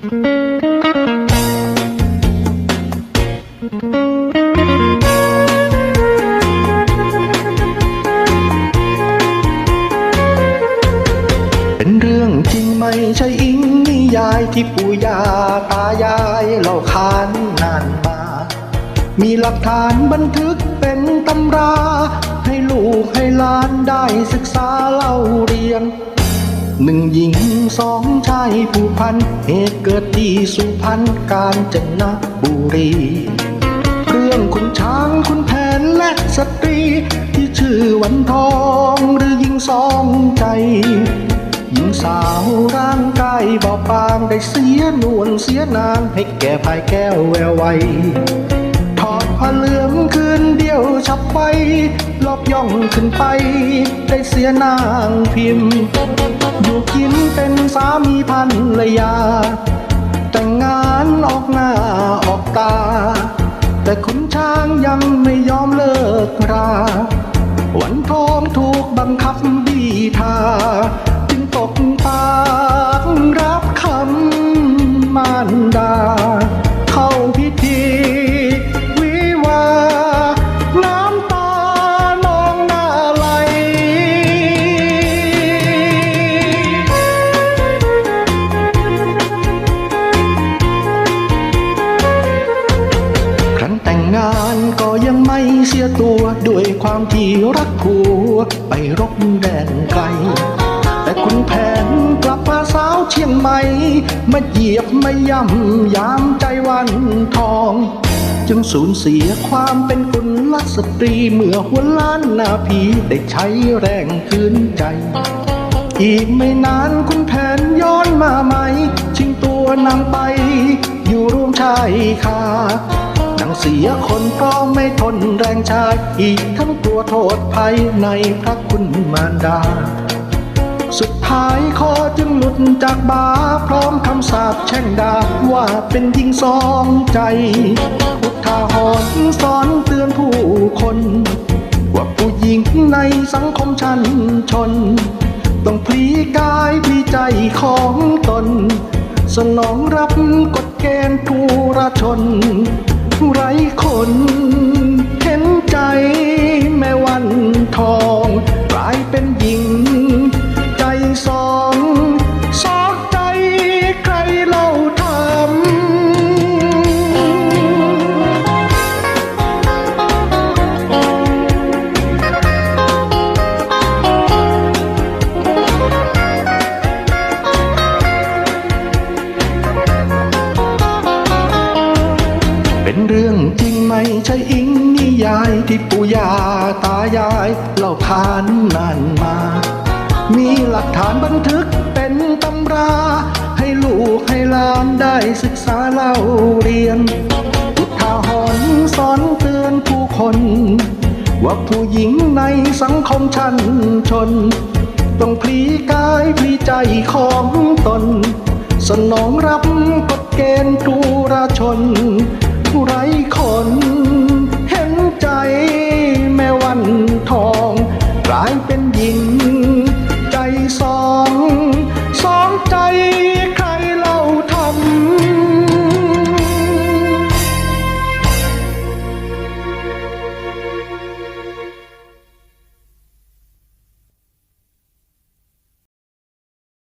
เป็นเรื่องจริงไม่ใช่อิงนิยายที่ปู่ย่าตายายเล่าขานนานมา มีหลักฐานบันทึกเป็นตำรา ให้ลูกให้หลานได้ศึกษาเล่าเรียน หนึ่งหญิงสองชายผู้พัน เหตุเกิดที่สุพรรณกาญจนบุรี เรื่องคุณช้างคุณแผนและสตรี ที่ชื่อวันทองหรือหญิงสองใจ หญิงสาวร่างกายบอบบางได้เสียนวลเสียนางให้แก่ภายแก้วแววไวถอดผ้าเหลือง วฉับไป ลอบย่องขึ้นไป ได้เสียนางพิมพ์อยู่กินเป็นสามีพันรยา แต่งงานออกหน้าออกตา แต่ขุนช้างยังไม่ยอมเลิกรา วันทองถูกบังคับบีทา เสียตัวด้วยความที่รักผัวไปรบแดนไกล แต่คุณแผนกลับมาสาวเชียงใหม่มาเหยียบมาย่ำยามใจวันทอง จึงสูญเสียความเป็นกุลสตรีเมื่อหัวล้านนาพีได้ใช้แรงคืนใจ อีกไม่นานคุณแผนย้อนมาใหม่ชิงตัวนางไป อยู่ร่วมชายคา เสียคนเพราะไม่ทนแรงชาย อีกทั้งกลัวโทษภัยในพระคุณมารดา สุดท้ายคอจึงหลุดจากบาพร้อมคำสาปแช่งดาว่าเป็นหญิงสองใจอุทาหรณ์สอนเตือนผู้คน ว่าผู้หญิงในสังคมชันชน ต้องพลีกายพลีใจของตนสนองรับกฎเกณฑ์ผู้ราชน ไร้คนเห็นใจ เรื่องจริงไม่ใช่อิงนิยายที่ปู่ย่าตายายเล่าขานนานมา มีหลักฐานบันทึกเป็นตำรา ให้ลูกให้หลานได้ศึกษาเล่าเรียนอุทาหรณ์สอนเตือนผู้คน ว่าผู้หญิงในสังคมชั้นชน ต้องพลีกายพลีใจของตน สนองรับกฎเกณฑ์ทุราชน ไร้คน